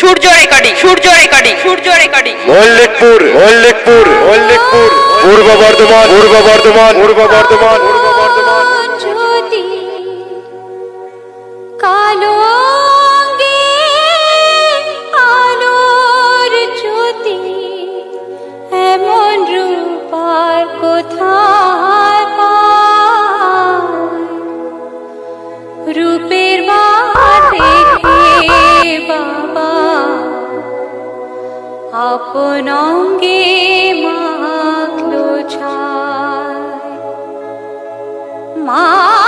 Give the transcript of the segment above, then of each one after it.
Surya recording Surya recording Surya recording Mallikpur Mallikpur Mallikpur. Purba Bardhaman Purba Bardhaman পূর্ব বর্ধমান। পূর্ব বর্ধমান কালো আলোর জ্যোতি এমন রূপার কোথায় पुनङ्गी मा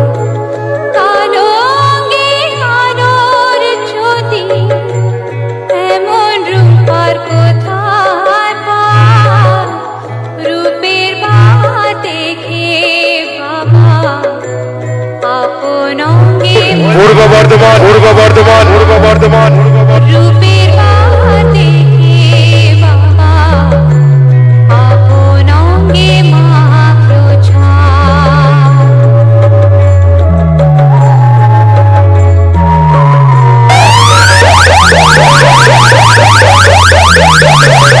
पूर्व वर्धमान पूर्व वर्धमान पूर्व वर्धमान रूपे Yeah!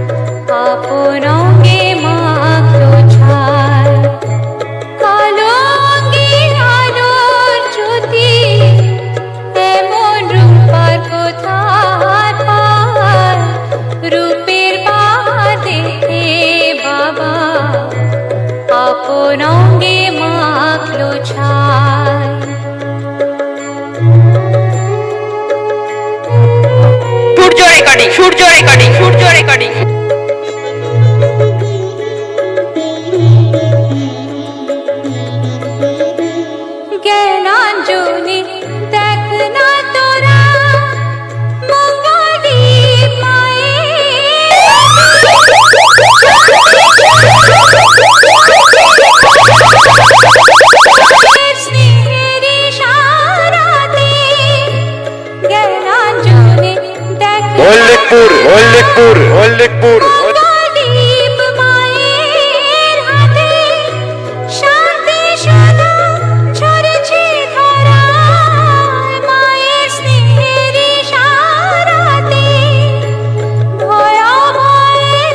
মেলেকপুর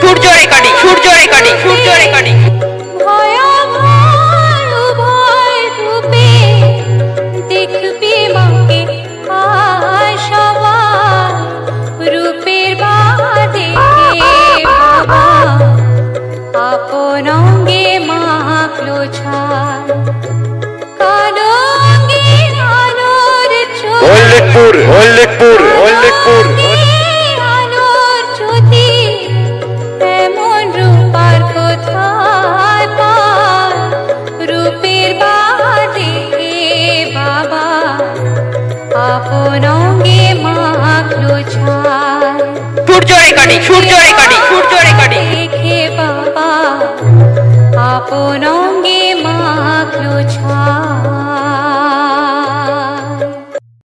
সূর্য রেখাটি সূর্য রেখাটি সূর্য রেখাটি। আপন মাখলো ছায় সূর্য রেকর্ডিং সূর্য রেকর্ডিং